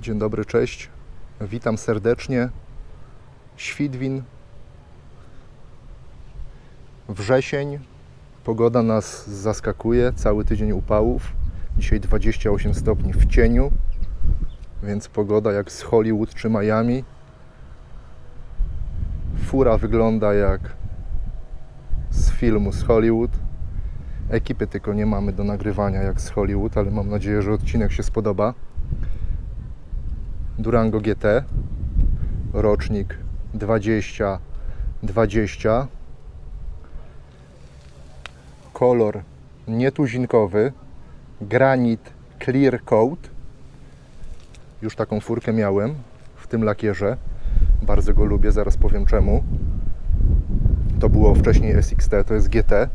Dzień dobry, cześć. Witam serdecznie. Świdwin. Wrzesień. Pogoda nas zaskakuje. Cały tydzień upałów. Dzisiaj 28 stopni w cieniu. Więc pogoda jak z Hollywood czy Miami. Fura wygląda jak z filmu z Hollywood. Ekipy tylko nie mamy do nagrywania jak z Hollywood, ale mam nadzieję, że odcinek się spodoba. Durango GT, rocznik 2020. Kolor nietuzinkowy, granit clear coat. Już taką furkę miałem w tym lakierze. Bardzo go lubię, zaraz powiem czemu. To było wcześniej SXT, to jest GT. E,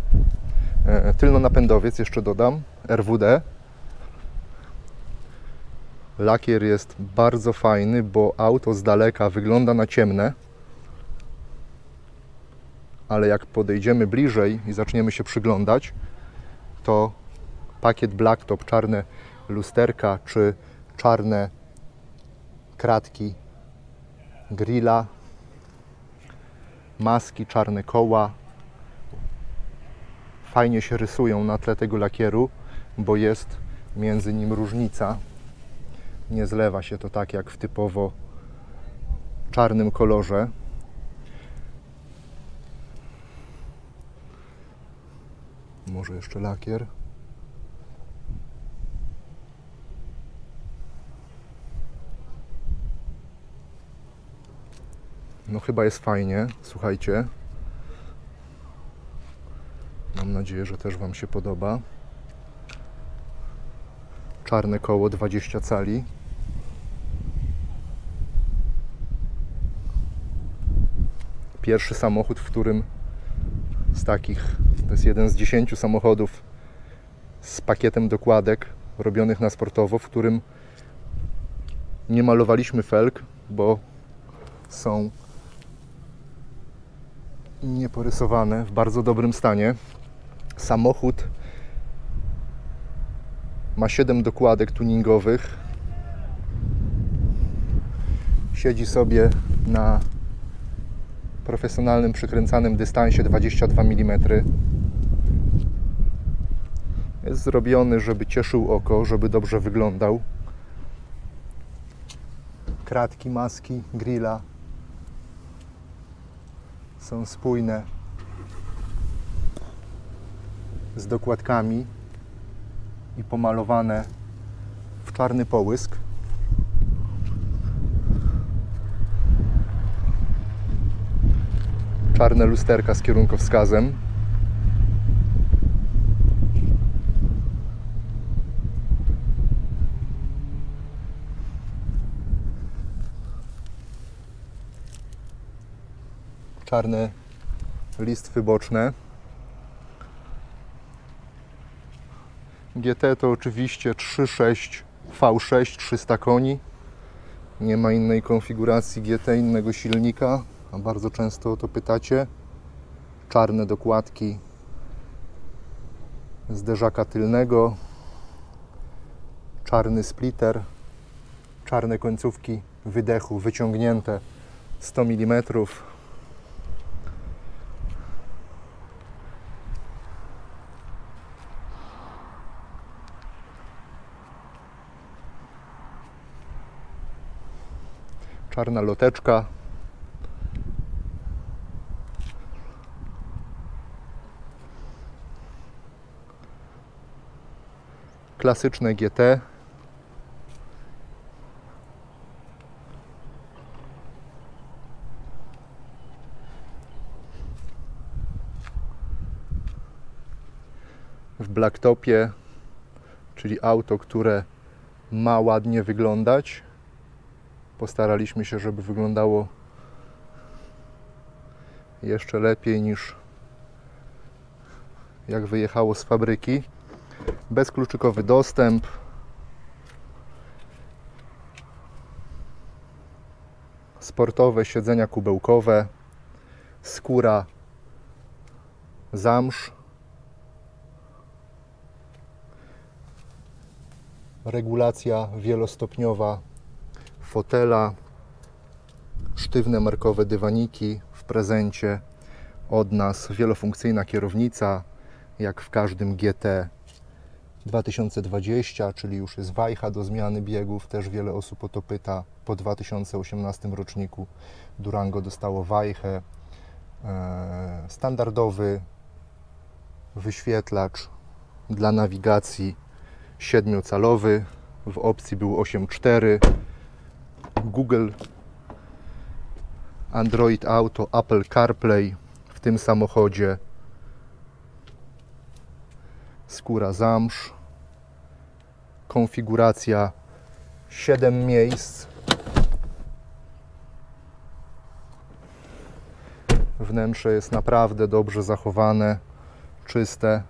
Tylnonapędowiec jeszcze dodam, RWD. Lakier jest bardzo fajny, bo auto z daleka wygląda na ciemne. Ale jak podejdziemy bliżej i zaczniemy się przyglądać, to pakiet blacktop, czarne lusterka czy czarne kratki grilla, maski, czarne koła, fajnie się rysują na tle tego lakieru, bo jest między nim różnica. Nie zlewa się to tak jak w typowo czarnym kolorze. Może jeszcze lakier. No chyba jest fajnie, słuchajcie. Mam nadzieję, że też Wam się podoba. Czarne koło 20 cali. Pierwszy samochód, w którym z takich, to jest jeden z 10 samochodów z pakietem dokładek robionych na sportowo, w którym nie malowaliśmy felg, bo są nieporysowane w bardzo dobrym stanie. Samochód ma 7 dokładek tuningowych. Siedzi sobie na profesjonalnym przykręcanym dystansie 22 mm. Jest zrobiony, żeby cieszył oko, żeby dobrze wyglądał. Kratki, maski, grilla są spójne z dokładkami i pomalowane w czarny połysk. Czarne lusterka z kierunkowskazem. Czarne listwy boczne. GT to oczywiście 3.6 V6 300 koni. Nie ma innej konfiguracji GT, innego silnika, bardzo często o to pytacie. Czarne dokładki zderzaka tylnego, czarny splitter, czarne końcówki wydechu wyciągnięte 100 mm. czarna loteczka. Klasyczne GT. W blacktopie, czyli auto, które ma ładnie wyglądać, postaraliśmy się, żeby wyglądało jeszcze lepiej niż jak wyjechało z fabryki. Bezkluczykowy dostęp. Sportowe siedzenia kubełkowe. Skóra zamsz. Regulacja wielostopniowa fotela, sztywne markowe dywaniki w prezencie od nas, wielofunkcyjna kierownica, jak w każdym GT 2020, czyli już jest wajcha do zmiany biegów, też wiele osób o to pyta. Po 2018 roczniku Durango dostało wajchę, e, standardowy wyświetlacz dla nawigacji 7-calowy, w opcji był 8.4, Google, Android Auto, Apple CarPlay w tym samochodzie, skóra zamsz, konfiguracja 7 miejsc, wnętrze jest naprawdę dobrze zachowane, czyste,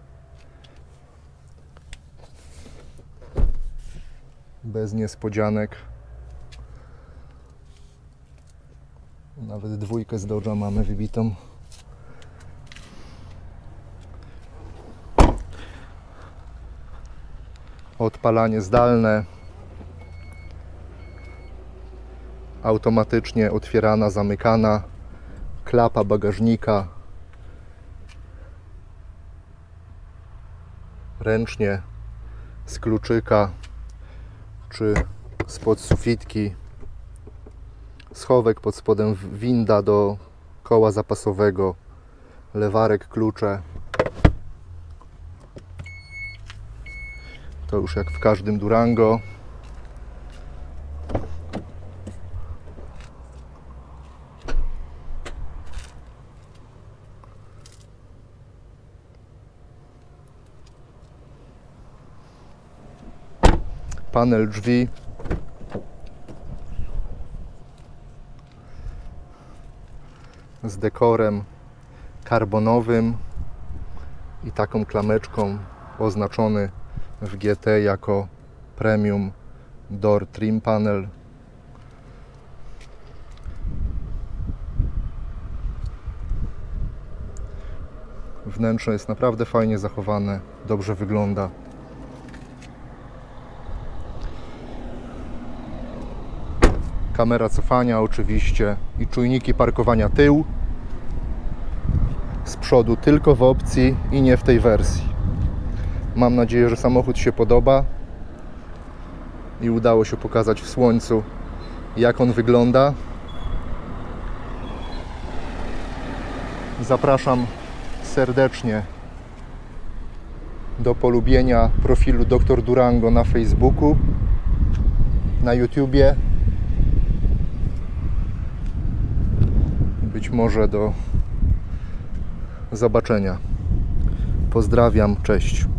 bez niespodzianek. Nawet dwójkę z Dodge'a mamy wybitą. Odpalanie zdalne. Automatycznie otwierana, zamykana. Klapa bagażnika. Ręcznie z kluczyka czy spod sufitki schowek pod spodem winda do koła zapasowego lewarek, klucze to już jak w każdym Durango. Panel drzwi. Z dekorem karbonowym i taką klameczką oznaczony w GT jako Premium Door Trim Panel. Wnętrze jest naprawdę fajnie zachowane, dobrze wygląda. Kamera cofania oczywiście i czujniki parkowania tył. Z przodu tylko w opcji i nie w tej wersji. Mam nadzieję, że samochód się podoba i udało się pokazać w słońcu, jak on wygląda. Zapraszam serdecznie do polubienia profilu Dr Durango na Facebooku, na YouTubie. Być może do zobaczenia. Pozdrawiam, cześć.